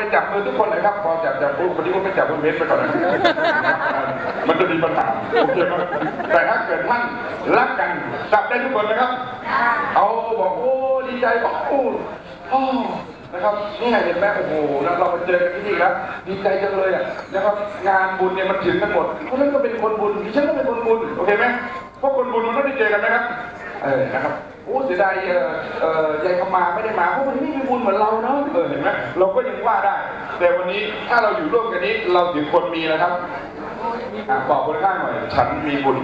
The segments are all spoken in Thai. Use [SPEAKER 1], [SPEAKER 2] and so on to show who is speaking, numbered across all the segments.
[SPEAKER 1] ไปจับมือทุกคนเลยครับ พอจับจับปุ๊บคนที่ก็ไปจับมือเว้นไปก่อนนะมันจะมีปัญหาโอเคไหมแต่ถ้าเกิดท่านรักกันจับได้ทุกคนนะครับ เอาบอกโอ้ดีใจบอกโอ้โอ้นะครับนี่เห็นไหมโอ้โหแล้วเรามาเจอกันที่นี่แล้วดีใจจังเลยอะนะครับ งานบุญเนี่ยมันถึงกันหมดเพราะนั้นก็เป็นคนบุญดิฉันก็เป็นคนบุญโอเคไหมเพราะคนบุญมันต้องได้เจอกันนะครับเออนะครับโอ้เสียดายยายขมาไม่ได้มาเพราะมันไม่มีบุญเหมือนเราเนาะเออเห็นไหมเราก็ยังว่าได้ แต่วันนี้ถ้าเราอยู่ร่วมกันนี้ เราถึงคนมีแล้วครับอบอกคนข้างหน่อย ฉันมีบุญ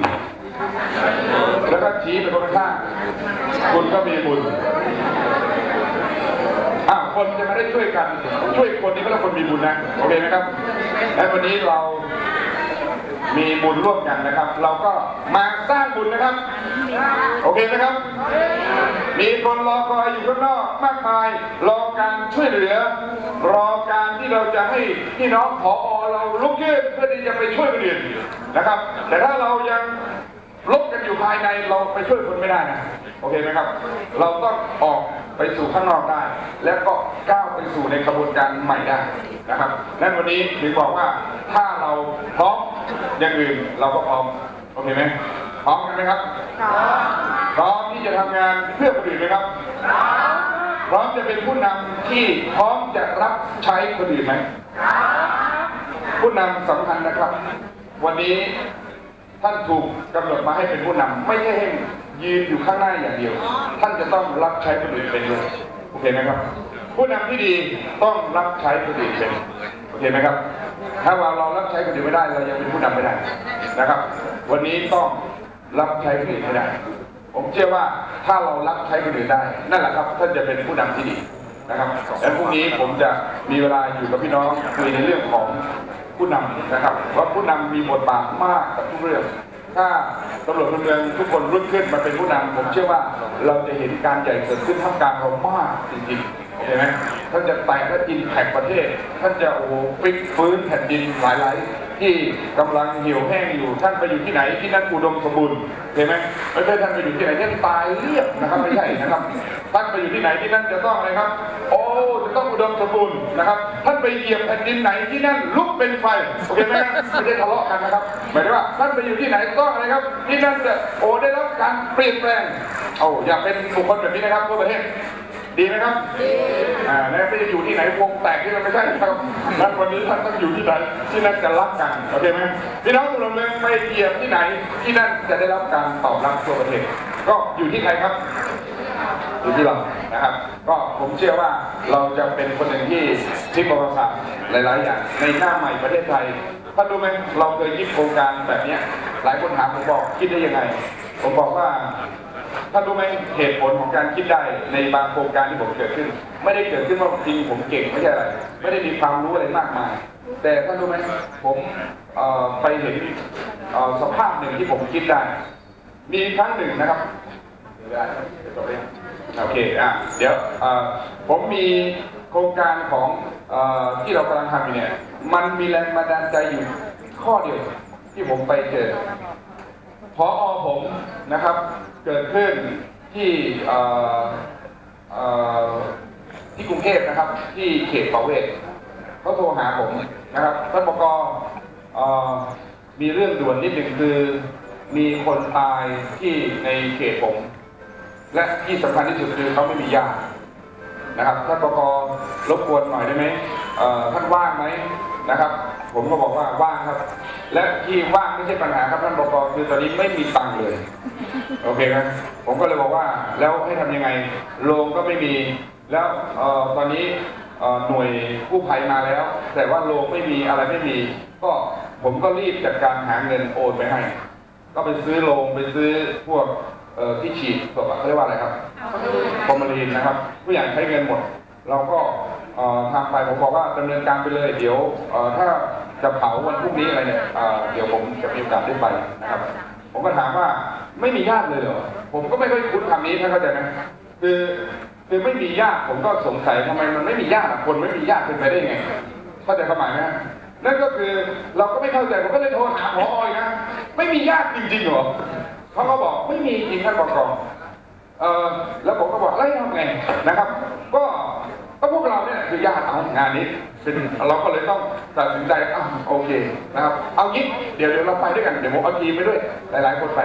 [SPEAKER 1] แล้วก็ชี้ไปคนข้างคุณก็มีบุญอะคนจะไม่ได้ช่วยกัน ช่วยคนนี้ก็ต้องคนมีบุญนะ โอเคไหมครับและวันนี้เรา มีบุญร่วมกันนะครับ เราก็มาสร้างบุญนะครับ โอเคไหมครับ มีคนรอคอยอยู่ข้างนอกมากมาย รอการช่วยเหลือ รอการที่เราจะให้พี่น้องผอเราลุกขึ้นเพื่อที่จะไปช่วยคนอื่นนะครับ แต่ถ้าเรายังลบกันอยู่ภายในเราไปช่วยคนไม่ได้นะ โอเคไหมครับ เราต้องออก ไปสู่ข้างนอกได้ แล้วก็ก้าวไปสู่ในกระบวนการใหม่ได้นะครับนั้นวันนี้ถึงบอกว่าถ้าเราพร้อมอย่างอื่นเราก็พร้อมโอเคไหมพร้อมกันไหมครับพร้อมที่จะทำงานเพื่อคนอื่นไหมครับพร้อมจะเป็นผู้นำที่พร้อมจะรับใช้คนอื่นไหมผู้นำสำคัญนะครับ วันนี้ท่านถูกกำหนดมาให้เป็นผู้นำไม่ใช่ให้ ยืนอยู่ข้างหน้าอย่างเดียว ท่านจะต้องรับใช้คนอื่นเป็นด้วยโอเคไหมครับ ผู้นำที่ดีต้องรับใช้คนอื่นเป็นโอเคไหมครับ ถ้าเราเรารับใช้คนอื่นไม่ได้เรายังเป็นผู้นำไม่ได้นะครับ วันนี้ต้องรับใช้คนอื่นให้ได้ ผมเชื่อว่าถ้าเรารับใช้คนอื่นได้ นั่นแหละครับท่านจะเป็นผู้นำที่ดีนะครับและพรุ่งนี้ผมจะมีเวลาอยู่กับพี่น้องคุยในเรื่องของผู้นำนะครับว่าผู้นำมีบทบาทมากกับทุกเรื่อง ถ้าตำรวจพลเมืองทุกคนรุ่นขึ้นมาเป็นผู้นำผมเชื่อว่าเราจะเห็นการใหญ่เกิดขึ้นท่ามกลางเรามากจริงๆเห็นไหมท่านจะแตกและอินแพกประเทศ ท่านจะโอ้โหปิกฟื้นแผ่นดินหลายๆ ที่กำลังเหี่ยวแห้งอยู่ท่านไปอยู่ที่ไหนที่นั่นอุดมสมบูรณ์เห็นไหมไม่ใช่ท่านไปอยู่ที่ไหนที่ตายเรียบนะครับไม่ใช่นะครับ ท่านไปอยู่ที่ไหนที่นั่นจะต้องอะไรครับ โอ้จะต้องอุดมสมบูรณ์นะครับ ท่านไปเหยียบแผ่นดินไหนที่นั่นลุกเป็นไฟโอเคไหมครับไม่ได้ทะเลาะกันนะครับหมายถึงว่าท่านไปอยู่ที่ไหนต้องอะไรครับ ที่นั่นจะโอ้ได้รับการเปลี่ยนแปลงโอ้อยากเป็นบุคคลแบบนี้นะครับทั่วประเทศ ดีไหมครับดีอ่าแล้วไม่ได้อยู่ที่ไหนวงแตกที่มันไม่ใช่ครับนั่นวันนี้ท่านต้องอยู่ที่ไหนที่นั่นจะรักกันโอเคไหมพี่น้องทุกคนเมืองไปเหยียบที่ไหนที่นั่นจะได้รับการตอบรับทั่วประเทศก็อยู่ที่ใครครับอยู่ที่เรานะครับ ก็ผมเชื่อว่าเราจะเป็นคนหนึ่งที่ที่ประวัติศาสตร์หลาย ๆ อย่างในหน้าใหม่ประเทศไทย ท่านรู้ไหมเราเคยคิดโครงการแบบเนี้ยหลายคนถามผมบอกคิดได้ยังไง ผมบอกว่าท่านรู้ไหมเหตุผลของการคิดได้ในบางโครงการที่ผมเกิดขึ้น ไม่ได้เกิดขึ้นว่าจริงผมเก่งไม่ใช่อะไรไม่ได้มีความรู้อะไรมากมาย แต่ท่านรู้ไหมผมไปเห็นสภาพหนึ่งที่ผมคิดได้ มีครั้งหนึ่งนะครับโอเคอะเดี๋ยวผมมีโครงการของอที่เรากำลังทำอยู่เนี่ย มันมีแรงบันดาลใจอยู่ข้อเดียวที่ผมไปเจอพออผมนะครับ เกิดขึ้นที่ที่กรุงเทพนะครับ ที่เขตประเวศเขาโทรหาผมนะครับท่านบกมีเรื่องด่วนนิดหนึ่งคือมีคนตายที่ในเขตผม และที่สำคัญที่สุดคือเขาไม่มีญานะครับท่านบกรบกวนหน่อยได้ไหม ท่านว่างไหมนะครับ ผมก็บอกว่าว่างครับ และที่ว่างไม่ใช่ปัญหาครับท่านบอกคือตอนนี้ไม่มีตังค์เลยโอเคครับผมก็เลยบอกว่าแล้วให้ทำยังไงโรงก็ไม่มี แล้วออตอนนี้หน่วยกู้ภัยมาแล้ว แต่ว่าโรงไม่มีอะไรไม่มี ก็ผมก็รีบจัดการหาเงินโอนไปให้ ก็ไปซื้อโรงไปซื้อพวกที่ฉีดตัวเขาเรียกว่าอะไรครับฟอร์มาลีนนะครับ ผู้ใหญ่ใช้เงินหมด เราก็ เอ่อทำไปผมบอกว่าดำเนินการไปเลย เดี๋ยวเอ่อถ้าจะเผาวันพรุ่งนี้อะไรเนี่ยเอ่อเดี๋ยวผมจะมีโอกาสได้ไปนะครับ ผมก็ถามว่าไม่มีญาติเลยเหรอผมก็ไม่ค่อยคุ้นคำนี้ท่านเข้าใจไหมคือคือไม่มีญาติผมก็สงสัยทำไมมันไม่มีญาติอะคนไม่มีญาติเป็นไปได้ไงเข้าใจความหมายไหมฮะนั่นก็คือเราก็ไม่เข้าใจผมก็เลยโทรหาพออีกนะไม่มีญาติจริงๆเหรอเขาก็บอกไม่มีจริงท่านบอกกองเออแล้วผมก็บอกแล้วทำไงนะครับ ก็ คือญาติเอางานนี้เป็นเราก็เลยต้องตัดสินใจอะโอเคนะครับ เอางี้เดี๋ยวเดี๋ยวเราไปด้วยกันเดี๋ยวผมเอาทีมไปด้วยหลายๆคนไป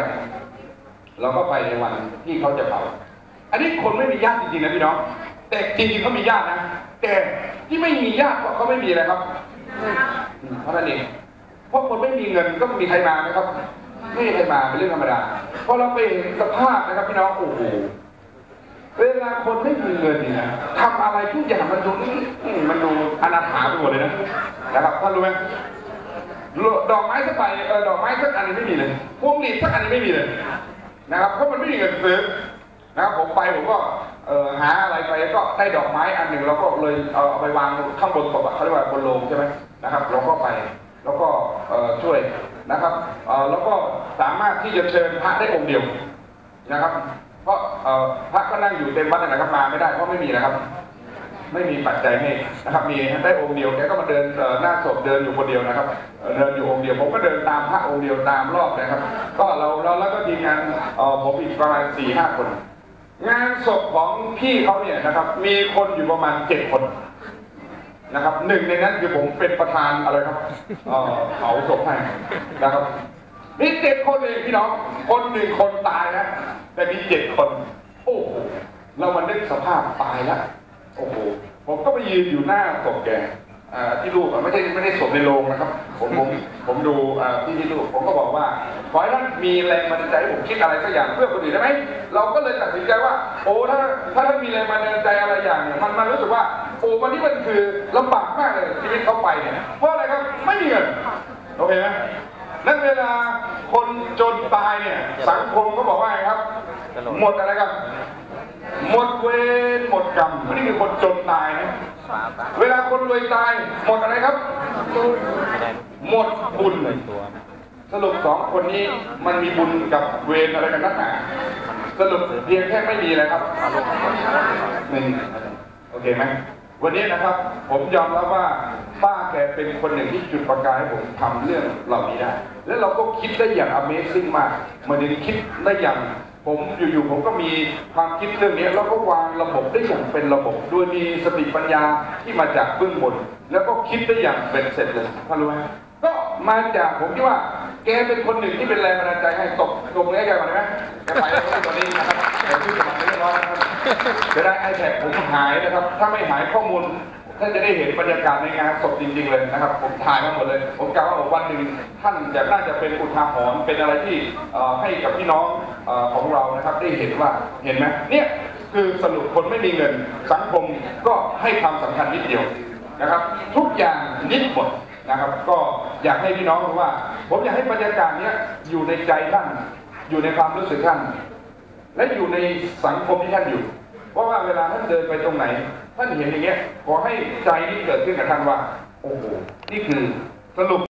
[SPEAKER 1] เราก็ไปในวันที่เขาจะเผาอันนี้คนไม่มีญาติจริงๆนะพี่น้อง แต่จริงๆเขามีญาตินะแต่ที่ไม่มีญาติเพราะเขาไม่มีอะไรครับเพราะนั่นเองเพราะคนไม่มีเงินก็มีใครมานะครับ ไม่มีใครมาเป็นเรื่องธรรมดาพอเราไปเห็นสภาพนะครับพี่น้องโอ้โห เวลาคนไม่มีเงินเนี่ยทำอะไรทุกอย่างมันดูอืมมันดูอนาถาไปหมดเลยนะนะครับท่านรู้ไหมดอกไม้สักใบเออดอกไม้สักอันนึงไม่มีเลยพวงหลีดสักอันนึงไม่มีเลยนะครับเพราะมันไม่มีเงินซื้อนะครับผมไปผมก็หาอะไรไปก็ได้ดอกไม้อันหนึ่งเราก็เลยเอาไปวางข้างบนศพเขาเรียกว่าบนโลงใช่ไหมนะครับเราก็ไปแล้วก็ช่วยนะครับเอ่อแล้วก็สามารถที่จะเชิญพระได้องค์เดียวนะครับ เพราะพระก็นั่งอยู่เต็มวัดนั่นนะครับมาไม่ได้เพราะไม่มีนะครับ ไม่มีปัจจัยให้นะครับ มีได้องค์เดียวแกก็มาเดินหน้าศพเดินอยู่คนเดียวนะครับเดินอยู่องค์เดียวผมก็เดินตามพระองค์เดียวตามรอบนะครับ ก็เราเราแล้วก็ทีมงานผมอีกประมาณสี่ห้าคน งานศพของพี่เขาเนี่ยนะครับ มีคนอยู่ประมาณเจ็ดคนนะครับหนึ่งในนั้นคือผมเป็นประธานอะไรครับเอ่อเผาศพให้นะครับ มีเจ็ดคนเองพี่น้อง คนหนึ่งคนตายนะแต่มีเจ็ดคน โอ้โหเรามันนึกสภาพตายแล้วโอ้โหผมก็ไปยืนอยู่หน้าศพแกที่รูปไม่ใช่ไม่ได้ศพในโรงนะครับ ผมผมผมดูที่ที่รูปผมก็บอกว่าขอให้ท่านมีแรงบันดาลใจผมคิดอะไรสักอย่างเพื่อคนอื่นได้ไหมเราก็เลยตัดสินใจว่า โอ้ถ้าถ้าท่านมีแรงบันดาลใจอะไรอย่างเนี่ยมันมันรู้สึกว่าโอ้วันนี้มันคือลำบากมากเลยชีวิตเขาไปเนี่ยเพราะอะไรครับไม่มีเงินโอเคไหม นั่นเวลาคนจนตายเนี่ยสังคมก็บอกว่าไงครับ หมดอะไรครับ หมดเวรหมดกรรมนี่คือคนจนตายนะเวลาคนรวยตาย หมดอะไรครับ หมดบุญสรุปสองคนนี้มันมีบุญกับเวรอะไรกันนักหนาสรุปเพียงแค่ไม่มีอะไรครับไม่มีโอเคไหม วันนี้นะครับผมยอมรับว่าป้าแกเป็นคนหนึ่งที่จุดประกายให้ผมทำเรื่องเหล่านี้ได้ แล้วเราก็คิดได้อย่าง Amazing มากมันถึงคิดได้อย่างผมอยู่ๆผมก็มีความคิดเรื่องนี้แล้วก็วางระบบได้อย่างเป็นระบบโดยมีสติปัญญาที่มาจากเบื้องบน แล้วก็คิดได้อย่างเป็นเสร็จเลยท่านรู้ไหมก็มาจากผมคิดว่า แกเป็นคนหนึ่งที่เป็นแรงบันดาลใจให้ตกตรงนี้แกก่อนได้ไหมแกไปแล้วตอนนี้นะครับแต่ชื่อสมัครเรียบร้อยนะครับ จะได้ไอแท็กผมหายนะครับ ถ้าไม่หายข้อมูลท่านจะได้เห็นบรรยากาศในงานศพจริง ๆ เลยนะครับ ผมถ่ายมาหมดเลย ผมกล่าวว่าวันหนึ่งท่านจะน่าจะเป็นอุทาหรณ์เป็นอะไรที่ให้กับพี่น้องอของเรานะครับ ได้เห็นว่าเห็นไหมเนี่ยคือสรุปคนไม่มีเงินสังคมก็ให้ความสำคัญนิดเดียวนะครับ ทุกอย่างนิดหมดนะครับ ก็อยากให้พี่น้องรู้ว่า ผมอยากให้บรรยากาศนี้อยู่ในใจท่าน อยู่ในความรู้สึกท่าน และอยู่ในสังคมที่ท่านอยู่เพราะว่าเวลาท่านเดินไปตรงไหน ท่านเห็นอย่างเงี้ยขอให้ใจนี้เกิดขึ้นกับท่านว่าโอ้โหนี่คือสรุป